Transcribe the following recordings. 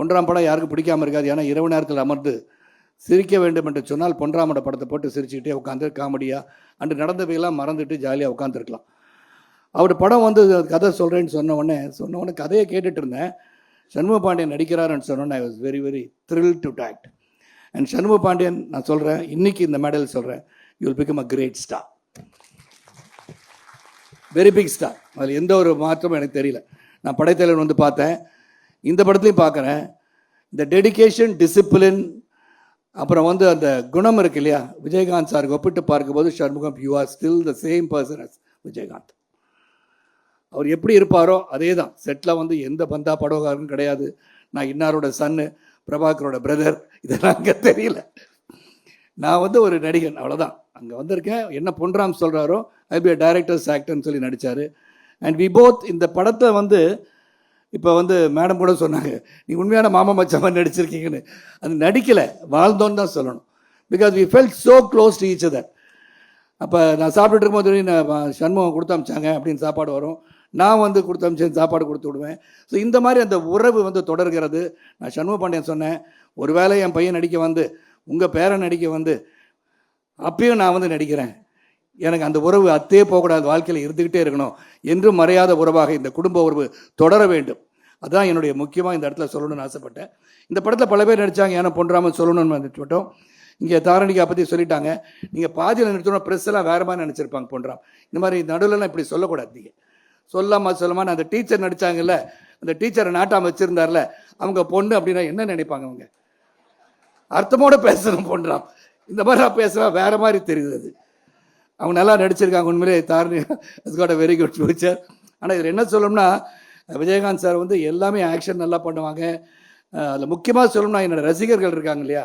பொன்றாம் படம் யாருக்கும் பிடிக்காம இருக்காது. ஏன்னா இரவு நேரத்தில் அமர்ந்து சிரிக்க வேண்டும் என்று சொன்னால் பொன்றாமோட படத்தை போட்டு சிரிச்சுக்கிட்டே உட்காந்து காமெடியாக அன்று நடந்தவையெல்லாம் மறந்துட்டு ஜாலியாக உட்காந்துருக்கலாம் அவர் படம் வந்து கதை சொல்கிறேன்னு சொன்ன உடனே சொன்ன உடனே கதையை கேட்டுட்டு இருந்தேன். சண்முக பாண்டியன் நடிக்கிறாருன்னு சொன்னோன்னே I was very very thrill to act and Shanmuga Pandian நான் சொல்கிறேன் இன்னைக்கு இந்த மேடல் சொல்கிறேன் you will become a great star very big star அதில் எந்த ஒரு மாற்றமும் எனக்கு தெரியல. நான் படைத்தலைவன் வந்து பார்த்தேன். இந்த படத்துலையும் பார்க்குறேன் இந்த டெடிகேஷன் டிசிப்ளின் அப்புறம் வந்து அந்த குணம் இருக்கு இல்லையா? விஜயகாந்த் சாருக்கு ஒப்பிட்டு பார்க்கும்போது Shanmugam you are still the same person as Vijayakanth. அவர் எப்படி இருப்பாரோ அதே தான் செட்டில் வந்து எந்த பந்தா படகாரும் கிடையாது. நான் இன்னாரோட சன்னு பிரபாகரோட பிரதர் இதெல்லாம் அங்கே தெரியல. நான் வந்து ஒரு நடிகன் அவ்வளோதான் அங்கே வந்திருக்கேன். என்ன பொன்ராம் சொல்கிறாரோ ஐ பி டைரக்டர்ஸ் ஆக்டர்னு சொல்லி நடித்தார் அண்ட் வி போத் இந்த படத்தை வந்து இப்போ வந்து மேடம் கூட சொன்னாங்க நீ உண்மையான மாமா மச்சமாக நடிச்சிருக்கீங்கன்னு. அது நடிக்கலை வாழ்ந்தோன்னு தான் சொல்லணும். Because we felt so close to each other அப்போ நான் சாப்பிட்டுட்டு இருக்கும்போது நான் சண்முகம் கொடுத்து அமிச்சாங்க அப்படின்னு சாப்பாடு வரும். நான் வந்து கொடுத்து அமிச்சேன் சாப்பாடு கொடுத்து விடுவேன். ஸோ இந்த மாதிரி அந்த உறவு வந்து தொடர்கிறது. நான் சண்முக பாண்டியன் சொன்னேன் ஒரு வேளை என் பையன் நடிக்க வந்து உங்கள் பேரன் நடிக்க வந்து அப்பயும் நான் வந்து நடிக்கிறேன். எனக்கு அந்த உறவு அத்தே போகக்கூடாது வாழ்க்கையில் இருந்துக்கிட்டே இருக்கணும் என்றும் மறையாத உறவாக இந்த குடும்ப உறவு தொடர வேண்டும். அதுதான் என்னுடைய முக்கியமாக இந்த இடத்துல சொல்லணும்னு ஆசைப்பட்டேன். இந்த படத்தில் பல பேர் நடித்தாங்க ஏன்னா பொன்றாமல் சொல்லணும்னு வந்துட்டு இங்கே தாரணிகா பற்றி சொல்லிட்டாங்க. நீங்கள் பாதியில் நிறுத்தணும் ப்ரெஸ் எல்லாம் வேறு மாதிரி நினச்சிருப்பாங்க பொன்றாம் இந்த மாதிரி நடுவில்லாம் இப்படி சொல்லக்கூடாது நீங்கள் சொல்லாமா சொல்லாமல் அந்த டீச்சர் நடித்தாங்கல்ல அந்த டீச்சரை நாட்டாம் வச்சுருந்தார்ல அவங்க பொண்ணு அப்படின்னா என்ன நினைப்பாங்க அவங்க? அர்த்தமோடு பேசணும் பொன்றாம் இந்த மாதிரி நான் பேசுகிறேன் வேற மாதிரி தெரியுது அது. அவங்க நல்லா நடிச்சிருக்காங்க உண்மையிலே. Dharani got very good future ஆனால் இதில் என்ன சொல்லணும்னா விஜயகாந்த் சார் வந்து எல்லாமே ஆக்ஷன் நல்லா பண்ணுவாங்க. அதில் முக்கியமாக சொல்லணும்னா என்னோட ரசிகர்கள் இருக்காங்க இல்லையா?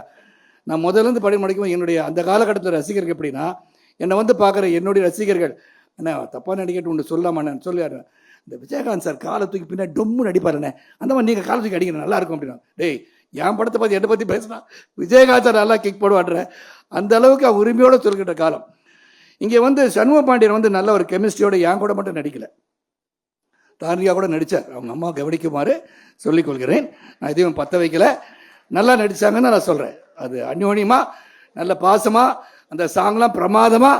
நான் முதல்ல இருந்து படி முடிக்கும் என்னுடைய அந்த காலகட்டத்தில் ரசிகர்கள் எப்படின்னா என்னை வந்து பார்க்குற என்னுடைய ரசிகர்கள் அண்ணா தப்பாக நடிக்கட்டு ஒன்று சொல்லாமண்ணே சொல்லிடுறேன் இந்த விஜயகாந்த் சார் காலை தூக்கி பின்னாடி டொம்மு நடிப்பாருண்ணே அந்த மாதிரி நீங்கள் காலை தூக்கி அடிக்கிற நல்லா இருக்கும் அப்படின்னா. டேய் என் படத்தை பற்றி என்னை பற்றி பேசினா விஜயகாந்த் சார் நல்லா கிக் போடுவாடுற அந்த அளவுக்கு அவன் உரிமையோடு சொல்கின்ற காலம். இங்கே வந்து சண்முக பாண்டியன் வந்து நல்ல ஒரு கெமிஸ்ட்ரியோட என் கூட மட்டும் நடிக்கல. தாரியா கூட நடித்தார் அவங்க அம்மா கவனிக்குமாறு சொல்லிக் கொள்கிறேன். நான் எதையும் பற்ற வைக்கல. நல்லா நடித்தாங்கன்னு நான் சொல்கிறேன் அது அந்யோன்யமாக நல்ல பாசமாக அந்த சாங்லாம் பிரமாதமாக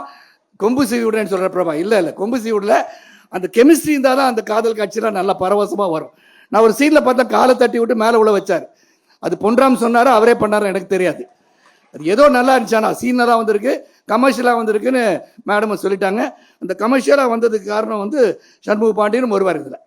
கொம்பு சீவி விடுறேன்னு சொல்கிற பிரபா. இல்லை இல்லை கொம்பு சீவி விடல அந்த கெமிஸ்ட்ரி இருந்தால் தான் அந்த காதல் காட்சியெலாம் நல்லா பரவசமாக வரும். நான் ஒரு சீனில் பார்த்தா காலை தட்டி விட்டு மேலே உள்ள வச்சார். அது பொன்ராம் சொன்னாரோ அவரே பண்ணாரோ எனக்கு தெரியாது. அது ஏதோ நல்லா இருந்துச்சானா சீனராக வந்திருக்கு கமர்ஷியலாக வந்திருக்குன்னு மேடம் சொல்லிட்டாங்க. அந்த கமர்ஷியலாக வந்ததுக்கு காரணம் வந்து சண்முக பாண்டியனும் ஒருவர் இதில்.